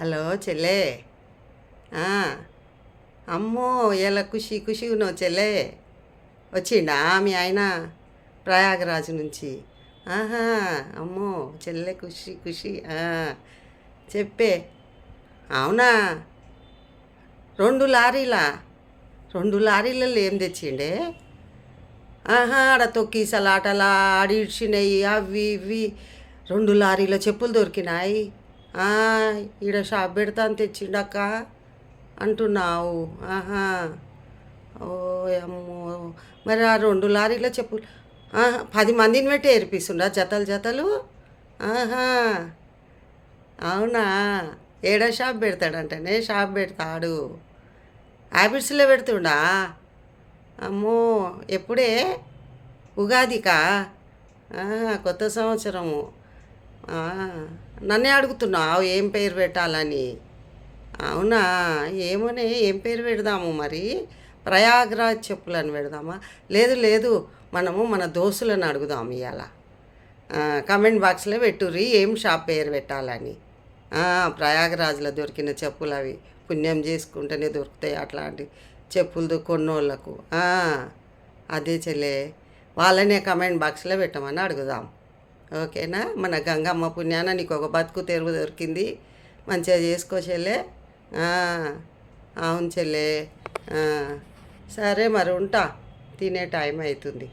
Hello చెల్లే. అమ్మో ఎలా ఖుషి ఖుషి ఉన్నావు చెల్లే. వచ్చిండా మీ ఆయన ప్రయాగరాజు నుంచి? ఆహా అమ్మో చెల్లె ఖుషి ఖుషి. చెప్పే. అవునా? రెండు లారీలా రెండు లారీలలో ఏం తెచ్చిండే? ఆహా ఆడ తొక్కిసలాటలా ఆడిడ్చినాయి అవి ఇవి రెండు లారీల చెప్పులు దొరికినాయి. ఈడ షాప్ పెడతా అని తెచ్చిండక్క అంటున్నావు. ఆహా. ఓ అమ్మో. మరి ఆ రెండు లారీల చెప్పు. ఆహా, పది మందిని పెట్టి ఏర్పిస్తుండా జతలు జతలు? ఆహా. అవునా? ఏడా షాప్ పెడతాడంటనే షాప్ పెడతాడు. హ్యాబిట్స్లో పెడుతుండా? అమ్మో ఎప్పుడే? ఉగాదికా? కొత్త సంవత్సరము. నన్నే అడుగుతున్నావు ఏం పేరు పెట్టాలని. అవునా? ఏమోనే ఏం పేరు పెడదాము మరి? ప్రయాగ్రాజ్ చెప్పులని పెడదామా? లేదు లేదు మనము మన దోస్తులను అడుగుదాం ఇవాళ కమెంట్ బాక్స్లో పెట్టుర్రి ఏం షాప్ పేరు పెట్టాలని. ప్రయాగరాజులో ప్రయాగరాజ్లో దొరికిన చెప్పులు అవి. పుణ్యం చేసుకుంటేనే దొరుకుతాయి అట్లాంటి చెప్పులు కొన్నోళ్ళకు. అదే చెల్లే. వాళ్ళనే కమెంట్ బాక్స్లో పెట్టమని అడుగుదాం. ఓకేనా? మన గంగమ్మ పుణ్యాన నీకు ఒక బతుకు తెరువు దొరికింది. మంచిగా చేసుకో చెల్లే. అవును చెల్లే. సరే మరి ఉంటా. తినే టైం అవుతుంది.